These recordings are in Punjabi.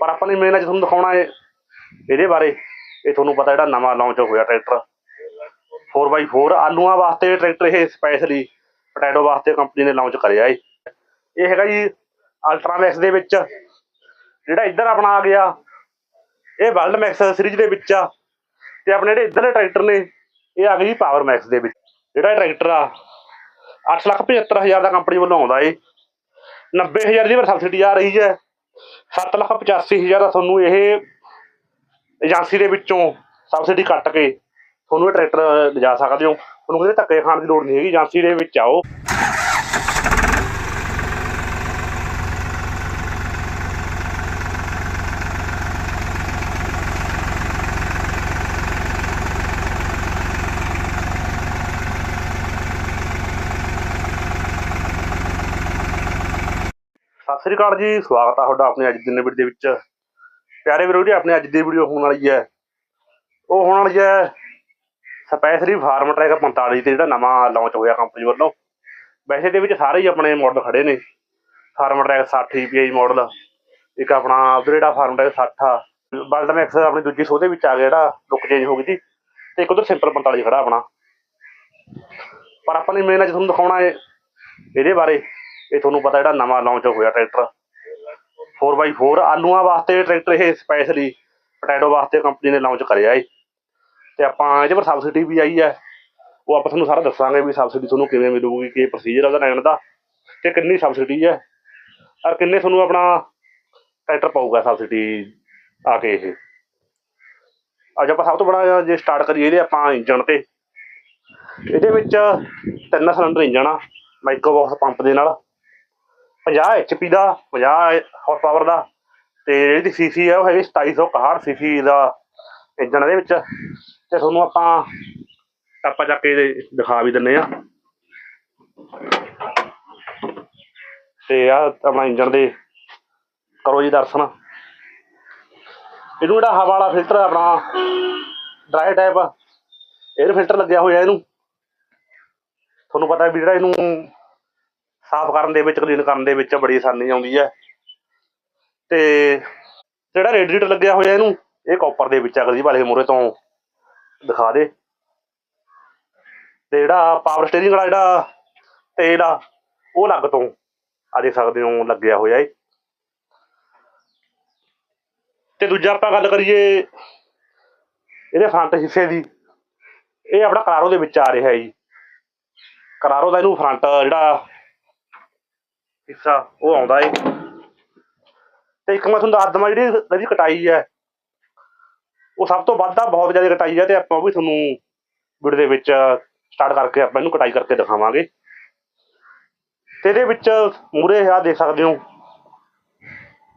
ਪਰ ਆਪਾਂ ਨੇ ਮੇਨ ਅੱਜ ਤੁਹਾਨੂੰ ਦਿਖਾਉਣਾ ਹੈ ਇਹਦੇ ਬਾਰੇ। ਇਹ ਤੁਹਾਨੂੰ ਪਤਾ ਜਿਹੜਾ ਨਵਾਂ ਲਾਂਚ ਹੋਇਆ ਟਰੈਕਟਰ 4x4 ਆਲੂਆਂ ਵਾਸਤੇ ਟਰੈਕਟਰ ਇਹ ਸਪੈਸ਼ਲੀ ਪੋਟੈਟੋ ਵਾਸਤੇ ਕੰਪਨੀ ਨੇ ਲਾਂਚ ਕਰਿਆ ਏ। ਇਹ ਹੈਗਾ ਜੀ ਅਲਟਰਾ ਮੈਕਸ ਦੇ ਵਿੱਚ। ਜਿਹੜਾ ਇੱਧਰ ਆਪਣਾ ਆ ਗਿਆ, ਇਹ ਵਰਲਡ ਮੈਕਸ ਸੀਰੀਜ਼ ਦੇ ਵਿੱਚ ਆ। ਤੇ ਆਪਣੇ ਜਿਹੜੇ ਇੱਧਰ ਦੇ ਟਰੈਕਟਰ ਨੇ, ਇਹ ਆ ਗਏ ਜੀ ਪਾਵਰ ਮੈਕਸ ਦੇ ਵਿੱਚ। ਜਿਹੜਾ ਇਹ ਟਰੈਕਟਰ ਆ 875000 ਦਾ ਕੰਪਨੀ ਵੱਲੋਂ ਆਉਂਦਾ ਏ। 90000 ਦੀ ਪਰ ਸਬਸਿਡੀ ਆ ਰਹੀ ਹੈ। 785000 ਦਾ ਤੁਹਾਨੂੰ ਇਹ ਏਜੰਸੀ ਦੇ ਵਿੱਚੋਂ ਸਬਸਿਡੀ ਕੱਟ ਕੇ ਤੁਹਾਨੂੰ ਇਹ ਟਰੈਕਟਰ ਲਿਜਾ ਸਕਦੇ ਹੋ। ਤੁਹਾਨੂੰ ਕਿਤੇ ਧੱਕੇ ਖਾਣ ਦੀ ਲੋੜ ਨਹੀਂ ਹੈਗੀ। ਏਜੰਸੀ ਦੇ ਵਿੱਚ ਆਓ। ਸ੍ਰੀ ਅਕਾਲ ਜੀ, ਸਵਾਗਤ ਆ ਤੁਹਾਡਾ ਆਪਣੇ ਅੱਜ ਦੀ ਨਵੀਂ ਵੀਡੀਓ ਦੇ ਵਿੱਚ। ਪਿਆਰੇ ਵੀਰੋ ਜੀ, ਆਪਣੇ ਅੱਜ ਦੀ ਵੀਡੀਓ ਹੋਣ ਵਾਲੀ ਹੈ। ਉਹ ਹੋਣ ਵਾਲੀ ਹੈ ਸਪੈਸ਼ਲੀ ਫਾਰਮ ਟਰੈਕ 45 ਤੇ ਜਿਹੜਾ ਨਵਾਂ ਲਾਂਚ ਹੋਇਆ ਕੰਪਨੀ ਵੱਲੋਂ। ਵੈਸੇ ਦੇ ਵਿੱਚ ਸਾਰੇ ਹੀ ਆਪਣੇ ਮਾਡਲ ਖੜੇ ਨੇ। ਫਾਰਮ ਟਰੈਕ 60 EPI ਮਾਡਲ ਇੱਕ ਆਪਣਾ ਉਧਰ ਜਿਹੜਾ ਫਾਰਮ ਟਰੈਕ 60 ਆ। ਬਲਟ ਮੈਕਸ ਆਪਣੀ ਦੂਜੀ ਸੋਹ ਦੇ ਵਿੱਚ ਆ ਗਿਆ ਜਿਹੜਾ ਲੁੱਕ ਚੇਂਜ ਹੋ ਗਈ ਸੀ। ਤੇ ਇੱਕ ਉਧਰ ਸਿੰਪਲ 45 ਖੜਾ ਆਪਣਾ। ਪਰ ਆਪਾਂ ਨੇ ਮੇਨ ਅੱਜ ਤੁਹਾਨੂੰ ਦਿਖਾਉਣਾ ਹੈ ਇਹਦੇ ਬਾਰੇ। ਇਹ ਤੁਹਾਨੂੰ ਪਤਾ ਜਿਹੜਾ ਨਵਾਂ ਲਾਂਚ ਹੋਇਆ ਟਰੈਕਟਰ। 4x4 ਆਲੂਆਂ ਵਾਸਤੇ ਟਰੈਕਟਰ ਇਹ ਸਪੈਸ਼ਲੀ ਪੋਟੈਟੋ ਵਾਸਤੇ ਕੰਪਨੀ ਨੇ ਲਾਂਚ ਕਰਿਆ ਏ। ਤੇ ਆਪਾਂ ਇਹਦੇ ਪਰ ਸਬਸਿਡੀ ਵੀ ਆਈ ਹੈ। ਉਹ ਆਪਾਂ ਤੁਹਾਨੂੰ ਸਾਰਾ ਦੱਸਾਂਗੇ ਵੀ ਸਬਸਿਡੀ ਤੁਹਾਨੂੰ ਕਿਵੇਂ ਮਿਲੂਗੀ, ਕੀ ਪ੍ਰੋਸੀਜਰ ਉਹਦਾ ਲੈਣ ਦਾ ਤੇ ਕਿੰਨੀ ਸਬਸਿਡੀ ਹੈ। ਔਰ ਕਿੰਨੇ ਤੁਹਾਨੂੰ ਆਪਣਾ ਟਰੈਕਟਰ ਪਾਊਗਾ ਸਬਸਿਡੀ ਆ ਕੇ ਇਹ। ਅੱਜ ਆਪਾਂ ਸਭ ਤੋਂ ਬੜਾ ਜੇ ਸਟਾਰਟ ਕਰੀਏ ਇਹਦੇ ਆਪਾਂ ਇੰਜਣ ਤੇ। ਇਹਦੇ ਵਿੱਚ ਤਿੰਨ ਸਿਲੰਡਰ ਇੰਜਣ ਆ ਮਾਈਕਰੋਬਾਕਸ ਪੰਪ ਦੇ ਨਾਲ। 50 HP ਦਾ 50 ਹਾਰਸ ਪਾਵਰ ਦਾ ਤੇ ਇਹਦੀ ਸੀਸੀ ਹੈ ਉਹ ਹੈਗੀ 2761 ਸੀਸੀ ਦਾ ਇੰਜਨ ਇਹਦੇ ਵਿੱਚ ਤੇ ਤੁਹਾਨੂੰ ਆਪਾਂ ਆਪਾਂ ਚੱਕ ਕੇ ਦਿਖਾ ਵੀ ਦਿੰਨੇ ਆ ਤੇ ਆ ਆਪਣਾ ਇੰਜਨ ਦੇ ਕਰੋ ਜੀ ਦਰਸ਼ਨ। ਇਹਨੂੰ ਜਿਹੜਾ ਹਵਾ ਵਾਲਾ ਫਿਲਟਰ ਆਪਣਾ ਡਰਾਈ ਟਾਈਪ 에ਅਰ ਫਿਲਟਰ ਲੱਗਿਆ ਹੋਇਆ ਇਹਨੂੰ। ਤੁਹਾਨੂੰ ਪਤਾ ਵੀ ਜਿਹੜਾ ਇਹਨੂੰ ਸਾਫ਼ ਕਰਨ ਦੇ ਵਿੱਚ, ਕਲੀਨ ਕਰਨ ਦੇ ਵਿੱਚ ਬੜੀ ਆਸਾਨੀ ਆਉਂਦੀ ਹੈ। ਤੇ ਜਿਹੜਾ ਰੇਡੀਏਟਰ ਲੱਗਿਆ ਹੋਇਆ ਇਹਨੂੰ, ਇਹ ਕਾਪਰ ਦੇ ਵਿੱਚ ਅਗਲੀ ਵਾਲੇ ਮੂਰੇ ਤੋਂ। ਦਿਖਾ ਦੇ। ਤੇ ਜਿਹੜਾ ਪਾਵਰ ਸਟੀਅਰਿੰਗ ਵਾਲਾ ਜਿਹੜਾ ਤੇਲ ਆ, ਉਹ ਲੱਗ ਤੋਂ ਆ ਦੇਖ ਸਕਦੇ ਹੋ, ਲੱਗਿਆ ਹੋਇਆ ਏ। ਤੇ ਦੂਜਾ ਆਪਾਂ ਗੱਲ ਕਰੀਏ ਇਹਦੇ ਫਰੰਟ ਹਿੱਸੇ ਦੀ। ਇਹ ਆਪਣਾ ਕਰਾਰੋ ਦੇ ਵਿੱਚ ਆ ਰਿਹਾ ਜੀ। ਕਰਾਰੋ ਦਾ ਇਹਨੂੰ ਫਰੰਟ ਜਿਹੜਾ ਹਿੱਸਾ ਉਹ ਆਉਂਦਾ ਏ। ਤੇ ਇੱਕ ਮੈਂ ਤੁਹਾਨੂੰ ਦੱਸ ਦਵਾਂ ਜਿਹੜੀ ਇਹਦੀ ਕਟਾਈ ਹੈ, ਉਹ ਸਭ ਤੋਂ ਵੱਧ ਆ, ਬਹੁਤ ਜ਼ਿਆਦਾ ਕਟਾਈ ਹੈ ਤੇ ਆਪਾਂ ਉਹ ਵੀ ਤੁਹਾਨੂੰ ਵੀਡੀਓ ਦੇ ਵਿੱਚ ਸਟਾਰਟ ਕਰਕੇ ਆਪਾਂ ਇਹਨੂੰ ਕਟਾਈ ਕਰਕੇ ਦਿਖਾਵਾਂਗੇ। ਤੇ ਇਹਦੇ ਵਿੱਚ ਮੂਰੇ ਆ ਦੇਖ ਸਕਦੇ ਹੋ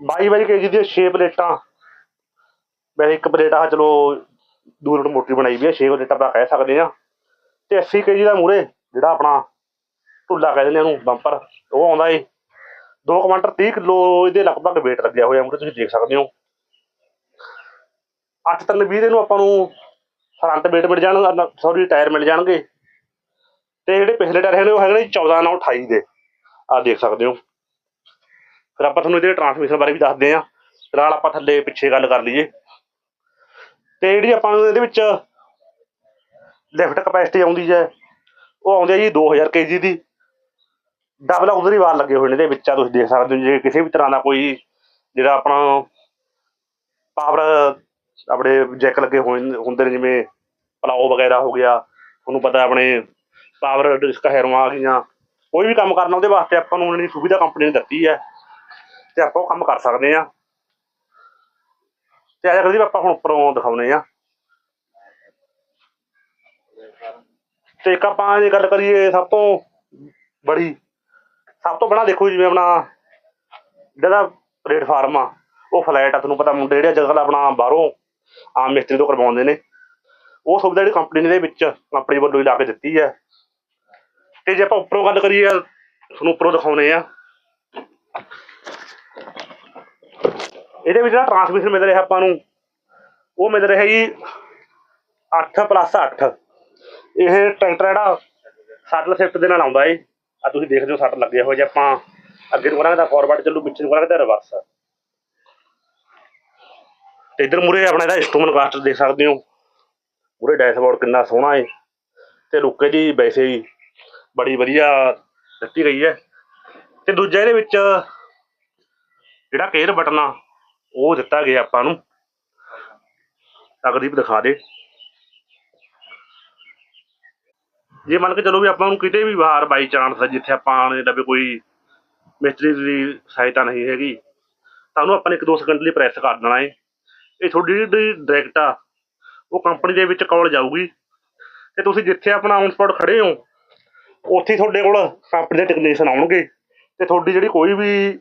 22 22 ਕੇਜੀ ਦੀਆਂ 6 ਪਲੇਟਾਂ। ਵੈਸੇ ਇੱਕ ਪਲੇਟ ਆ ਚਲੋ ਦੂਰ ਤੋਂ ਮੋਟੀ ਬਣਾਈ ਵੀ ਹੈ 6 ਪਲੇਟਾਂ ਆਪਾਂ ਕਹਿ ਸਕਦੇ ਆ ਤੇ 80 ਕੇਜੀ ਦਾ ਮੂਰੇ ਜਿਹੜਾ ਆਪਣਾ ਢੁੱਲਾ ਕਹਿ ਦਿੰਦੇ ਆ ਉਹਨੂੰ, ਬੰਪਰ, ਉਹ ਆਉਂਦਾ ਏ। 2 ਕੁਆਂਟਲ 30 ਕਿਲੋ ਇਹਦੇ ਲਗਭਗ weight ਲੱਗਿਆ ਹੋਇਆ ਮੂਰੇ ਤੁਸੀਂ ਦੇਖ ਸਕਦੇ ਹੋ। 8 ਤਿੰਨ 20 ਦੇ ਨੂੰ ਆਪਾਂ ਨੂੰ ਫਰੰਟ weight ਮਿਲ ਜਾਣ ਸੌਰੀ ਟਾਇਰ ਮਿਲ ਜਾਣਗੇ। ਤੇ ਜਿਹੜੇ ਪਿਛਲੇ ਟਾਇਰ ਨੇ, ਉਹ ਹੈਗੇ ਨੇ 14 ਨਾਲ 28 ਦੇ। ਆ ਦੇਖ ਸਕਦੇ ਹੋ। ਫਿਰ ਆਪਾਂ ਤੁਹਾਨੂੰ ਇਹਦੇ ਟਰਾਂਸਮਿਸ਼ਨ ਬਾਰੇ ਵੀ ਦੱਸਦੇ ਆ ਫਿਲਹਾਲ ਆਪਾਂ ਥੱਲੇ ਪਿੱਛੇ ਗੱਲ ਕਰ ਲਈਏ। ਤੇ ਜਿਹੜੀ ਆਪਾਂ ਨੂੰ ਇਹਦੇ ਵਿੱਚ ਲਿਫਟ ਕਪੈਸਿਟੀ ਆਉਂਦੀ ਹੈ, ਉਹ ਆਉਂਦੀ ਹੈ ਜੀ 2000 ਕੇਜੀ ਦੀ। ਡਬਲ ਉਧਰੀ ਹੀ ਵਾਰ ਲੱਗੇ ਹੋਏ ਨੇ ਇਹਦੇ ਵਿੱਚ ਆ, ਤੁਸੀਂ ਦੇਖ ਸਕਦੇ ਹੋ, ਜੇ ਕਿਸੇ ਵੀ ਤਰ੍ਹਾਂ ਦਾ ਕੋਈ ਜਿਹੜਾ ਆਪਣਾ ਪਾਵਰ, ਆਪਣੇ ਜੈਕ ਲੱਗੇ ਹੋਏ ਹੁੰਦੇ ਨੇ ਜਿਵੇਂ ਪਲਾਓ ਵਗੈਰਾ ਹੋ ਗਿਆ, ਤੁਹਾਨੂੰ ਪਤਾ ਆਪਣੇ ਪਾਵਰ ਡਿਸਕ ਹੈਰੋਆਂ ਆ ਗਈਆਂ, ਕੋਈ ਵੀ ਕੰਮ ਕਰਨਾ ਉਹਦੇ ਵਾਸਤੇ ਆਪਾਂ ਨੂੰ ਉਹਨਾਂ ਦੀ ਸੁਵਿਧਾ ਕੰਪਨੀ ਨੇ ਦਿੱਤੀ ਹੈ, ਤੇ ਆਪਾਂ ਉਹ ਕੰਮ ਕਰ ਸਕਦੇ ਆ ਤੇ ਆਜਾ ਕਰੀ ਆਪਾਂ ਹੁਣ ਉੱਪਰੋਂ ਦਿਖਾਉਨੇ ਆ ਤੇ ਇੱਕ ਆਪਾਂ ਜੇ ਗੱਲ ਕਰੀਏ ਸਭ ਤੋਂ ਬੜੀ ਸਭ ਤੋਂ ਪਹਿਲਾਂ ਦੇਖੋ ਜਿਵੇਂ ਆਪਣਾ ਜਿਹੜਾ ਪਲੇਟਫਾਰਮ ਆ, ਉਹ ਫਲੈਟ ਆ, ਤੁਹਾਨੂੰ ਪਤਾ ਮੁੰਡੇ ਜਿਹੜੇ ਅੱਜ ਕੱਲ੍ਹ ਆਪਣਾ ਬਾਹਰੋਂ ਆਮ ਮਿਸਤਰੀ ਤੋਂ ਕਰਵਾਉਂਦੇ ਨੇ। ਉਹ ਸੁਵਿਧਾ ਜਿਹੜੀ ਕੰਪਨੀ ਨੇ ਦੇ ਵਿੱਚ ਕੰਪਨੀ ਵੱਲੋਂ ਹੀ ਲਾ ਕੇ ਦਿੱਤੀ ਹੈ। ਤੇ ਜੇ ਆਪਾਂ ਉੱਪਰੋਂ ਗੱਲ ਕਰੀਏ, ਤੁਹਾਨੂੰ ਉੱਪਰੋਂ ਦਿਖਾਉਨੇ ਆ। ਇਹਦੇ ਵਿੱਚ ਜਿਹੜਾ ਟਰਾਂਸਮਿਸ਼ਨ ਮਿਲ ਰਿਹਾ ਆਪਾਂ ਨੂੰ, ਉਹ ਮਿਲ ਰਿਹਾ ਜੀ 8 8 ਇਹ ਟਰੈਕਟਰ ਜਿਹੜਾ ਸੱਟ ਸ਼ਿਫਟ ਦੇ ਨਾਲ ਆਉਂਦਾ ਏ। ਆ ਤੁਸੀਂ ਦੇਖਦੇ ਹੋ ਸੱਟ ਲੱਗੇ ਹੋਏ ਜੇ ਆਪਾਂ। ਅੱਗੇ ਨੂੰ ਕਰਾਂਗੇ ਤਾਂ ਫਾਰਵਰਡ ਚੱਲੂ, ਪਿੱਛੇ ਨੂੰ ਕਰਾਂਗੇ ਤਾਂ ਰਿਵਰਸ ਤੇ ਇਧਰ ਮੂਰੇ ਆਪਣਾ ਇਹਦਾ ਇੰਸਟਰੂਮੈਂਟ ਕਾਸਟ ਦੇਖ ਸਕਦੇ ਹੋ। ਮੂਰੇ ਡੈਸ਼ਬੋਰਡ ਕਿੰਨਾ ਸੋਹਣਾ ਹੈ ਤੇ ਲੁੱਕ ਦੀ ਵੈਸੇ ਹੀ ਬੜੀ ਵਧੀਆ ਦਿੱਤੀ ਗਈ ਹੈ। ਤੇ ਦੂਜਾ ਇਹਦੇ ਵਿੱਚ ਜਿਹੜਾ ਕੇਅਰ ਬਟਨ ਆ, ਉਹ ਦਿੱਤਾ ਗਿਆ ਆਪਾਂ ਨੂੰ। ਅਗਦੀਪ ਦਿਖਾ ਦੇ। ਜੇ ਮੰਨ ਕੇ ਚਲੋ ਵੀ ਆਪਾਂ ਨੂੰ ਕਿਤੇ ਵੀ ਬਾਹਰ ਬਾਈ ਚਾਂਸ ਜਿੱਥੇ ਆਪਾਂ ਨੇ ਡੱਬੇ ਕੋਈ ਮਿਸਤਰੀ ਦੀ ਸਹਾਇਤਾ ਨਹੀਂ ਹੈਗੀ, ਤਾਂ ਉਹਨੂੰ ਆਪਾਂ ਨੇ ਇੱਕ ਦੋ ਸਕਿੰਟ ਲਈ ਪ੍ਰੈਸ ਕਰ ਦੇਣਾ ਹੈ ਇਹ ਤੁਹਾਡੀ ਜਿਹੜੀ ਡਾਇਰੈਕਟ ਆ, ਉਹ ਕੰਪਨੀ ਦੇ ਵਿੱਚ ਕਾਲ ਜਾਊਗੀ। ਤੇ ਤੁਸੀਂ ਜਿੱਥੇ ਆਪਣਾ ਔਨ ਸਪੌਟ ਖੜੇ ਹੋ, ਉੱਥੇ ਤੁਹਾਡੇ ਕੋਲ ਕੰਪਨੀ ਦੇ ਟੈਕਨੀਸ਼ੀਅਨ ਆਉਣਗੇ। ਤੇ ਤੁਹਾਡੀ ਜਿਹੜੀ ਕੋਈ ਵੀ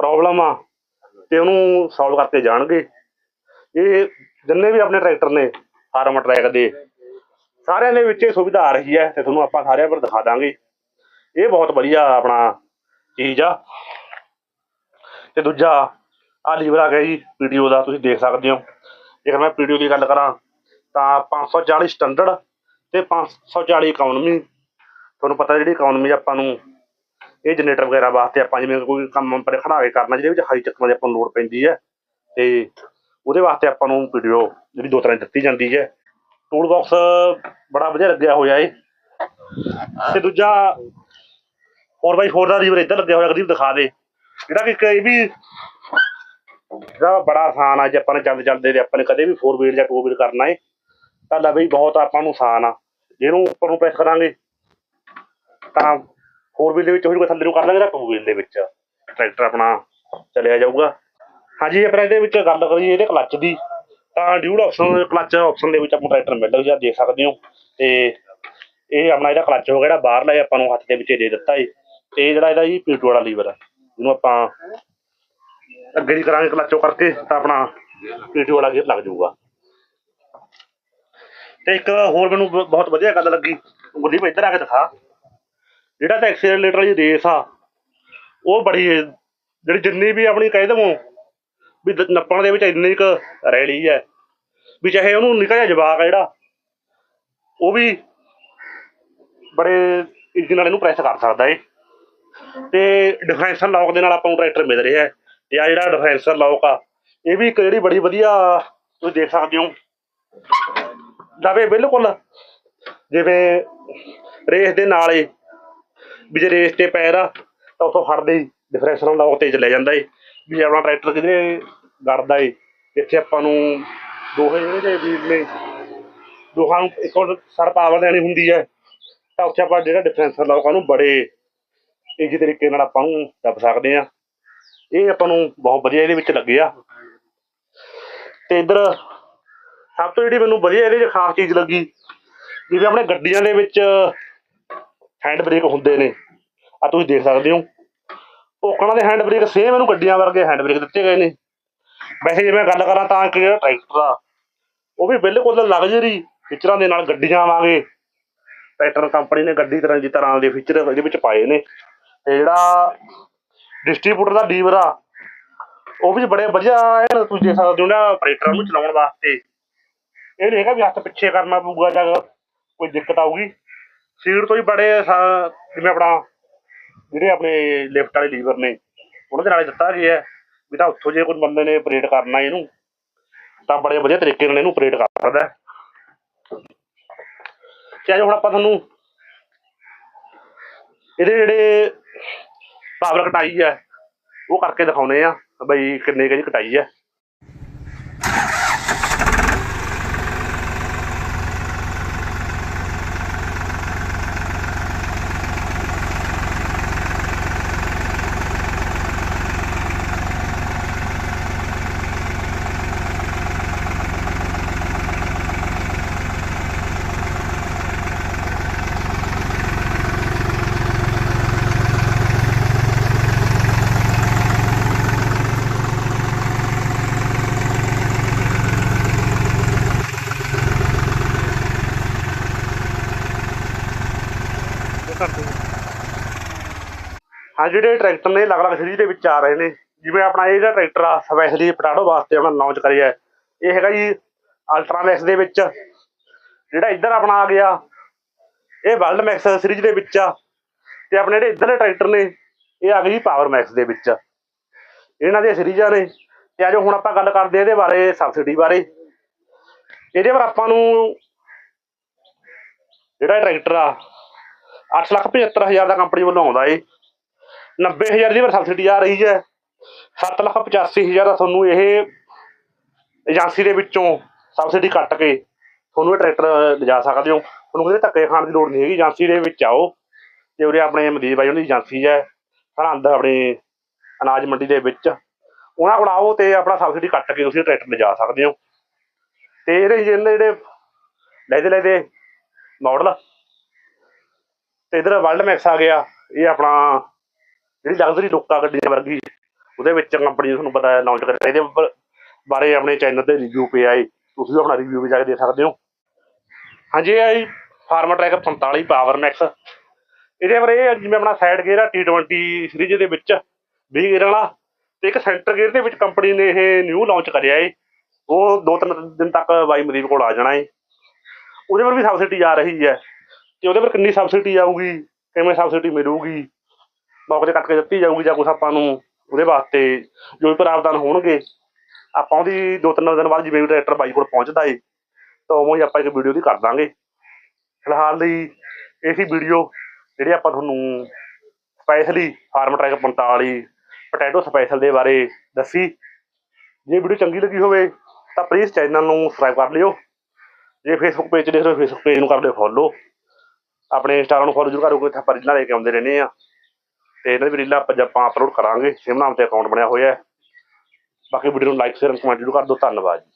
ਪ੍ਰੋਬਲਮ ਆ, ਤੇ ਉਹਨੂੰ ਸੋਲਵ ਕਰਕੇ ਜਾਣਗੇ। ਇਹ ਜਿੰਨੇ ਵੀ ਆਪਣੇ ਟਰੈਕਟਰ ਨੇ ਫਾਰਮ ਟਰੈਕ ਦੇ ਸਾਰਿਆਂ ਦੇ ਵਿੱਚ ਇਹ ਸੁਵਿਧਾ ਆ ਰਹੀ ਹੈ ਤੇ ਤੁਹਾਨੂੰ ਆਪਾਂ ਸਾਰਿਆਂ ਪਰ ਦਿਖਾ ਦਾਂਗੇ। ਇਹ ਬਹੁਤ ਵਧੀਆ ਆਪਣਾ ਚੀਜ਼ ਆ। ਤੇ ਦੂਜਾ, ਆ ਲੀਵਰ ਆ ਗਿਆ ਜੀ ਪੀਡੀਓ ਦਾ, ਤੁਸੀਂ ਦੇਖ ਸਕਦੇ ਹੋ। ਜੇਕਰ ਮੈਂ ਪੀਡੀਓ ਦੀ ਗੱਲ ਕਰਾਂ, ਤਾਂ 540 ਸਟੈਂਡਰਡ ਤੇ 540 ਇਕਨੋਮੀ ਤੁਹਾਨੂੰ ਪਤਾ ਜਿਹੜੀ ਇਕਨੋਮੀ ਆਪਾਂ ਨੂੰ ਇਹ ਜਨਰੇਟਰ ਵਗੈਰਾ ਵਾਸਤੇ ਆਪਾਂ ਜਿਵੇਂ ਕੋਈ ਕੰਮ ਪਰ ਖੜਾ ਕੇ ਕਰਨਾ, ਜਿਹਦੇ ਵਿੱਚ ਹਾਈ ਚੱਕਰਾਂ ਦੀ ਆਪਾਂ ਨੂੰ ਲੋੜ ਪੈਂਦੀ ਹੈ। ਤੇ ਉਹਦੇ ਵਾਸਤੇ ਆਪਾਂ ਨੂੰ ਵੀਡੀਓ ਜਿਹੜੀ ਦੋ ਤਰ੍ਹਾਂ ਦਿੱਤੀ ਜਾਂਦੀ ਹੈ। ਟੂਲ ਬਾਕਸ ਬੜਾ ਵਧੀਆ ਲੱਗਿਆ ਹੋਇਆ ਏ। ਤੇ ਦੂਜਾ 4x4 ਦਾ ਰੀਵਰ ਇੱਧਰ ਲੱਗਿਆ ਹੋਇਆ ਅਗਦੀ ਦਿਖਾ ਦੇ। ਜਿਹੜਾ ਕਿ ਇੱਕ ਇਹ ਵੀ ਜਿਹੜਾ ਬੜਾ ਆਸਾਨ ਆ, ਜੇ ਆਪਾਂ ਨੇ ਚੱਲਦੇ ਚੱਲਦੇ ਤੇ ਆਪਾਂ ਨੇ ਕਦੇ ਵੀ 4 ਵੀਲ ਜਾਂ 2 ਵੀਲ ਕਰਨਾ ਏ, ਤਾਂ ਲੈ ਬਈ ਬਹੁਤ ਆਪਾਂ ਨੂੰ ਆਸਾਨ ਆ। ਜਿਹਨੂੰ ਉੱਪਰ ਨੂੰ ਪ੍ਰੈਸ ਕਰਾਂਗੇ, ਤਾਂ 4 ਵੀਲ ਦੇ ਵਿੱਚ ਉਹੀ ਕੋਈ ਥੱਲੇ ਨੂੰ ਕਰ ਲਾਂਗੇ ਤਾਂ 2 ਵੀਲ ਦੇ ਵਿੱਚ। ਟਰੈਕਟਰ ਆਪਣਾ ਚਲਿਆ ਜਾਊਗਾ। ਹਾਂਜੀ ਜੇ ਆਪਾਂ ਇਹਦੇ ਵਿੱਚ ਗੱਲ ਕਰੀਏ, ਇਹਦੇ ਕਲੱਚ ਦੀ। ਤਾਂ ਡਿਊਲ ਆਪਸ਼ਨ ਕਲੱਚ ਆਪਸ਼ਨ ਦੇ ਵਿੱਚ ਆਪਾਂ ਟਰੈਕਟਰ ਮਿਲ ਗਿਆ ਦੇਖ ਸਕਦੇ ਹੋ। ਤੇ ਇਹ ਆਪਣਾ ਇਹਦਾ ਕਲੱਚ ਹੋ ਗਿਆ, ਜਿਹੜਾ ਬਾਹਰਲਾ ਇਹ ਆਪਾਂ ਨੂੰ ਹੱਥ ਦੇ ਵਿੱਚ ਦੇ ਦਿੱਤਾ ਏ। ਤੇ ਜਿਹੜਾ ਇਹਦਾ ਜੀ ਪੀਟੂ ਵਾਲਾ ਲੀਵਰ ਹੈ ਇਹਨੂੰ ਆਪਾਂ ਅੱਗੇ ਦੀ ਕਰਾਂਗੇ ਕਲੱਚੋ ਕਰਕੇ, ਤਾਂ ਆਪਣਾ ਪੀਟੂ ਵਾਲਾ ਗੇਅਰ ਲੱਗ ਜਾਊਗਾ। ਤੇ ਇੱਕ ਹੋਰ ਮੈਨੂੰ ਬਹੁਤ ਵਧੀਆ ਗੱਲ ਲੱਗੀ ਗੁੱਡੀ ਇੱਧਰ ਆ ਕੇ ਦਿਖਾ। ਜਿਹੜਾ ਤਾਂ ਐਕਸੀਲਰੇਟਰ ਵਾਲੀ ਰੇਸ ਆ, ਉਹ ਬੜੀ ਜਿਹੜੀ ਜਿੰਨੀ ਵੀ ਆਪਣੀ ਕਹਿ ਦਵਾਂ ਵੀ ਦ- ਨੱਪਣ ਦੇ ਵਿੱਚ ਇੰਨੀ ਕੁ ਰੈਲੀ ਹੈ। ਵੀ ਚਾਹੇ ਉਹਨੂੰ ਨਿਕਾ ਜਿਹਾ ਜਵਾਕ ਆ ਜਿਹੜਾ, ਉਹ ਵੀ ਬੜੇ ਇੱਜ਼ਤ ਨਾਲ ਇਹਨੂੰ ਪ੍ਰੈਸ ਕਰ ਸਕਦਾ ਏ। ਤੇ ਡਿਫਰੈਂਸ਼ਲ ਲੌਕ ਦੇ ਨਾਲ ਆਪਾਂ ਨੂੰ ਟਰੈਕਟਰ ਮਿਲ ਰਿਹਾ ਹੈ। ਤੇ ਆ ਜਿਹੜਾ ਡਿਫਰੈਂਸ਼ਲ ਲੌਕ ਆ, ਇਹ ਵੀ ਇੱਕ ਜਿਹੜੀ ਬੜੀ ਵਧੀਆ ਤੁਸੀਂ ਦੇਖ ਸਕਦੇ ਹੋ। ਦਵੇ ਬਿਲਕੁਲ, ਜਿਵੇਂ ਰੇਸ ਦੇ ਨਾਲ ਏ। ਵੀ ਜੇ ਰੇਸ ਤੇ ਪੈਰ ਆ, ਤਾਂ ਉਥੋਂ ਫੜਦੇ ਹੀ ਡਿਫਰੈਂਸ਼ਲ ਲੌਕ ਤੇ ਚਲੇ ਜਾਂਦਾ ਏ। ਵੀ ਆਪਣਾ ਟਰੈਕਟਰ ਕਿਧਰੇ ਗੜਦਾ ਏ, ਇੱਥੇ ਆਪਾਂ ਨੂੰ ਦੋਹੇ ਜਿਹੜੇ ਵੀਰ ਨੇ, ਦੋਹਾਂ ਨੂੰ ਇੱਕ ਹੋਰ ਸਰ ਪਾਵਰ ਦੇਣੀ ਹੁੰਦੀ ਹੈ, ਤਾਂ ਉੱਥੇ ਆਪਾਂ ਜਿਹੜਾ ਡਿਫਰੈਂਸਰ ਲੌਕ ਆ ਉਹਨੂੰ ਬੜੇ ਇਜੀ ਤਰੀਕੇ ਨਾਲ ਆਪਾਂ ਨੂੰ ਦੱਬ ਸਕਦੇ ਆ ਇਹ ਆਪਾਂ ਨੂੰ ਬਹੁਤ ਵਧੀਆ ਇਹਦੇ ਵਿੱਚ ਲੱਗਿਆ ਤੇ ਇਧਰ ਸਭ ਤੋਂ ਜਿਹੜੀ ਮੈਨੂੰ ਵਧੀਆ ਇਹਦੇ 'ਚ ਖਾਸ ਚੀਜ਼ ਲੱਗੀ, ਜਿਵੇਂ ਆਪਣੇ ਗੱਡੀਆਂ ਦੇ ਵਿੱਚ ਹੈਂਡ ਬ੍ਰੇਕ ਹੁੰਦੇ ਨੇ ਆ ਤੁਸੀਂ ਦੇਖ ਸਕਦੇ ਹੋ। ਭੋਕਣਾ ਦੇ ਹੈਂਡ ਬ੍ਰੇਕ ਸੇਮ ਇਹਨੂੰ ਗੱਡੀਆਂ ਵਰਗੇ ਹੈਂਡ ਬ੍ਰੇਕ ਦਿੱਤੇ ਗਏ ਨੇ। ਵੈਸੇ ਜੇ ਮੈਂ ਗੱਲ ਕਰਾਂ ਤਾਂ ਕਿ ਜਿਹੜਾ ਟਰੈਕਟਰ ਆ, ਉਹ ਵੀ ਬਿਲਕੁਲ ਲਗਜ਼ਰੀ ਫੀਚਰਾਂ ਦੇ ਨਾਲ ਗੱਡੀਆਂ ਆਵਾਂਗੇ ਟਰੈਕਟਰ ਕੰਪਨੀ ਨੇ ਗੱਡੀ ਤਰ੍ਹਾਂ ਦੀ ਤਰ੍ਹਾਂ ਦੇ ਫੀਚਰ ਇਹਦੇ ਵਿੱਚ ਪਾਏ ਨੇ। ਤੇ ਜਿਹੜਾ ਡਿਸਟ੍ਰੀਬਿਊਟਰ ਦਾ ਡੀਵਰ ਆ, ਉਹ ਵੀ ਬੜੇ ਵਧੀਆ ਹੈ ਤੁਸੀਂ ਦੇਖ ਸਕਦੇ ਹੋ ਨਾ ਆਪਰੇਟਰ ਨੂੰ ਚਲਾਉਣ ਵਾਸਤੇ। ਇਹ ਨਹੀਂ ਹੈਗਾ ਵੀ ਹੱਥ ਪਿੱਛੇ ਕਰਨਾ ਪਊਗਾ ਜਾਂ ਕੋਈ ਦਿੱਕਤ ਆਊਗੀ। ਸੀਟ ਤੋਂ ਹੀ ਬੜੇ ਜਿਵੇਂ ਆਪਣਾ ਜਿਹੜੇ ਆਪਣੇ ਲਿਫਟ ਵਾਲੇ ਲੀਵਰ ਨੇ, ਉਹਨਾਂ ਦੇ ਨਾਲ ਦਿੱਤਾ ਗਿਆ ਹੈ। ਵੀ ਤਾਂ ਉੱਥੋਂ ਜੇ ਕੋਈ ਬੰਦੇ ਨੇ ਆਪਰੇਟ ਕਰਨਾ ਇਹਨੂੰ, ਤਾਂ ਬੜੇ ਵਧੀਆ ਤਰੀਕੇ ਨਾਲ ਇਹਨੂੰ ਆਪਰੇਟ ਕਰ ਸਕਦਾ ਹੈ। ਤੇ ਅੱਜ ਹੁਣ ਆਪਾਂ ਤੁਹਾਨੂੰ ਇਹਦੇ ਜਿਹੜੇ ਪਾਵਰ ਕਟਾਈ ਹੈ, ਉਹ ਕਰਕੇ ਦਿਖਾਉਨੇ ਆ ਬਈ ਕਿੰਨੇ ਕੁ ਦੀ ਕਟਾਈ ਹੈ ਹਾਂ, ਜਿਹੜੇ ਟਰੈਕਟਰ ਨੇ ਅਲੱਗ-ਅਲੱਗ ਸੀਰੀਜ਼ ਦੇ ਵਿੱਚ ਆ ਰਹੇ ਨੇ, ਜਿਵੇਂ ਆਪਣਾ ਇਹ ਜਿਹੜਾ ਟਰੈਕਟਰ ਆ ਸਪੈਸ਼ਲੀ ਪਟਾਡੋ ਵਾਸਤੇ ਆਪਣਾ ਲਾਂਚ ਕਰਿਆ ਇਹ ਹੈਗਾ ਜੀ ਅਲਟਰਾ ਮੈਕਸ ਦੇ ਵਿੱਚ। ਜਿਹੜਾ ਇੱਧਰ ਆਪਣਾ ਆ ਗਿਆ, ਇਹ ਵਰਲਡ ਮੈਕਸ ਸੀਰੀਜ਼ ਦੇ ਵਿੱਚ ਆ। ਤੇ ਆਪਣੇ ਜਿਹੜੇ ਇੱਧਰਲੇ ਟਰੈਕਟਰ ਨੇ, ਇਹ ਆ ਗਏ ਜੀ ਪਾਵਰ ਮੈਕਸ ਦੇ ਵਿੱਚ। ਇਹਨਾਂ ਦੀਆਂ ਸੀਰੀਜ਼ਾਂ ਨੇ। ਤੇ ਆਜੋ ਹੁਣ ਆਪਾਂ ਗੱਲ ਕਰਦੇ ਹਾਂ ਇਹਦੇ ਬਾਰੇ ਸਬਸਿਡੀ ਬਾਰੇ। ਇਹਦੇ ਪਰ ਆਪਾਂ ਨੂੰ ਜਿਹੜਾ ਟਰੈਕਟਰ ਆ 875000 ਦਾ ਕੰਪਨੀ ਵੱਲੋਂ ਆਉਂਦਾ ਏ। 90000 ਦੀ ਪਰ ਸਬਸਿਡੀ ਆ ਰਹੀ ਹੈ। 785000 ਦਾ ਤੁਹਾਨੂੰ ਇਹ ਏਜੰਸੀ ਦੇ ਵਿੱਚੋਂ ਸਬਸਿਡੀ ਕੱਟ ਕੇ ਤੁਹਾਨੂੰ ਇਹ ਟਰੈਕਟਰ ਲਿਜਾ ਸਕਦੇ ਹੋ। ਤੁਹਾਨੂੰ ਕਿਸੇ ਧੱਕੇ ਖਾਣ ਦੀ ਲੋੜ ਨਹੀਂ ਹੈਗੀ। ਏਜੰਸੀ ਦੇ ਵਿੱਚ ਆਓ। ਤੇ ਉਰੇ ਆਪਣੇ ਮਦੀਪ ਬਾਈ ਉਹਨਾਂ ਦੀ ਏਜੰਸੀ ਹੈ ਸਰਹੰਦ ਆਪਣੇ ਅਨਾਜ ਮੰਡੀ ਦੇ ਵਿੱਚ, ਉਹਨਾਂ ਕੋਲ ਆਓ ਤੇ ਆਪਣਾ ਸਬਸਿਡੀ ਕੱਟ ਕੇ ਤੁਸੀਂ ਟਰੈਕਟਰ ਲਿਜਾ ਸਕਦੇ ਹੋ। ਤੇ ਇਹਦੇ ਜਿਹਨੇ ਜਿਹੜੇ ਲੈਦੇ ਲੈਦੇ ਮਾਡਲ ਤੇ ਇਧਰ ਵਰਲਡ ਮੈਕਸ ਆ ਗਿਆ। ਇਹ ਆਪਣਾ ਜਿਹੜੀ ਲਗਜ਼ਰੀ ਲੋਕਾਂ ਗੱਡੀ ਦੇ ਵਰਗੀ। ਉਹਦੇ ਵਿੱਚ ਕੰਪਨੀ ਤੁਹਾਨੂੰ ਪਤਾ ਹੈ ਲਾਂਚ ਕਰਿਆ। ਇਹਦੇ ਉੱਪਰ ਬਾਰੇ ਆਪਣੇ ਚੈਨਲ ਤੇ ਰਿਵਿਊ ਪਿਆ ਹੈ ਤੁਸੀਂ ਵੀ ਆਪਣਾ ਰਿਵਿਊ ਵੀ ਜਾ ਕੇ ਦੇ ਸਕਦੇ ਹੋ। ਹਾਂਜੀ, ਇਹ ਹੈ ਫਾਰਮਾ ਟਰੈਕ 45 ਪਾਵਰ ਮੈਕਸ ਇਹਦੇ ਬਾਰੇ ਇਹ ਜਿਵੇਂ ਆਪਣਾ ਸਾਈਡ ਗੇਅਰ ਆ T20 ਸੀਰੀਜ਼ ਦੇ ਵਿੱਚ 20 ਗੇਅਰ ਵਾਲਾ। ਤੇ ਇੱਕ ਸੈਂਟਰ ਗੇਅਰ ਦੇ ਵਿੱਚ ਕੰਪਨੀ ਨੇ ਇਹ ਨਿਊ ਲਾਂਚ ਕਰਿਆ ਏ। ਉਹ ਦੋ ਤਿੰਨ ਦਿਨ ਤੱਕ ਬਾਈ ਮਦੀਪ ਕੋਲ ਆ ਜਾਣਾ ਏ। ਉਹਦੇ ਪਰ ਵੀ ਸਬਸਿਡੀ ਆ ਰਹੀ ਹੈ ਤੇ ਉਹਦੇ ਪਰ ਕਿੰਨੀ ਸਬਸਿਡੀ ਆਊਗੀ ਕਿਵੇਂ ਸਬਸਿਡੀ ਮਿਲੂਗੀ ਮੌਕੇ ਤੇ ਕੱਟ ਕੇ ਦਿੱਤੀ ਜਾਊਗੀ ਜਾਂ ਕੁਛ ਆਪਾਂ ਨੂੰ ਉਹਦੇ ਵਾਸਤੇ, ਜੋ ਵੀ ਪ੍ਰਾਵਧਾਨ ਹੋਣਗੇ, ਆਪਾਂ ਉਹਦੀ ਦੋ ਤਿੰਨ ਦਿਨ ਬਾਅਦ ਜਿਵੇਂ ਵੀ ਟਰੈਕਟਰ ਬਾਈ ਕੋਲ ਪਹੁੰਚਦਾ ਏ, ਤਾਂ ਉਵੇਂ ਹੀ ਆਪਾਂ ਇੱਕ ਵੀਡੀਓ ਦੀ ਕਰ ਦਾਂਗੇ। ਫਿਲਹਾਲ ਲਈ ਇਹ ਸੀ ਵੀਡੀਓ ਜਿਹੜੀ ਆਪਾਂ ਤੁਹਾਨੂੰ specially Farmtrac 45 potato special ਦੇ ਬਾਰੇ ਦੱਸੀ। ਜੇ ਵੀਡੀਓ ਚੰਗੀ ਲੱਗੀ ਹੋਵੇ, ਤਾਂ ਪਲੀਜ਼ ਚੈਨਲ ਨੂੰ ਸਬਸਕ੍ਰਾਈਬ ਕਰ ਲਿਓ। ਜੇ ਫੇਸਬੁੱਕ ਪੇਜ ਦੇਖ ਰਹੇ ਹੋ ਫੇਸਬੁੱਕ ਪੇਜ ਨੂੰ ਕਰ ਲਿਓ ਫੋਲੋ ਆਪਣੇ ਇੰਸਟਾਗ੍ਰਾਮ ਨੂੰ ਫੋਲੋ ਜ਼ਰੂਰ ਕਰੋ, ਕੋਈ ਆਪਾਂ ਰੀਲਾਂ ਲੈ ਕੇ ਆਉਂਦੇ ਰਹਿੰਦੇ ਆ। ਤੇ ਇਹਨਾਂ ਦੀ ਰੀਲਾਂ ਆਪਾਂ ਆਪਾਂ ਅਪਲੋਡ ਕਰਾਂਗੇ, ਸੇਮ ਨਾਮ ਤੇ ਅਕਾਊਂਟ ਬਣਿਆ ਹੋਇਆ ਹੈ। ਬਾਕੀ ਵੀਡੀਓ ਨੂੰ ਲਾਈਕ ਸ਼ੇਅਰ ਕਮੈਂਟ ਜ਼ਰੂਰ ਕਰ ਦਿਓ। ਧੰਨਵਾਦ ਜੀ।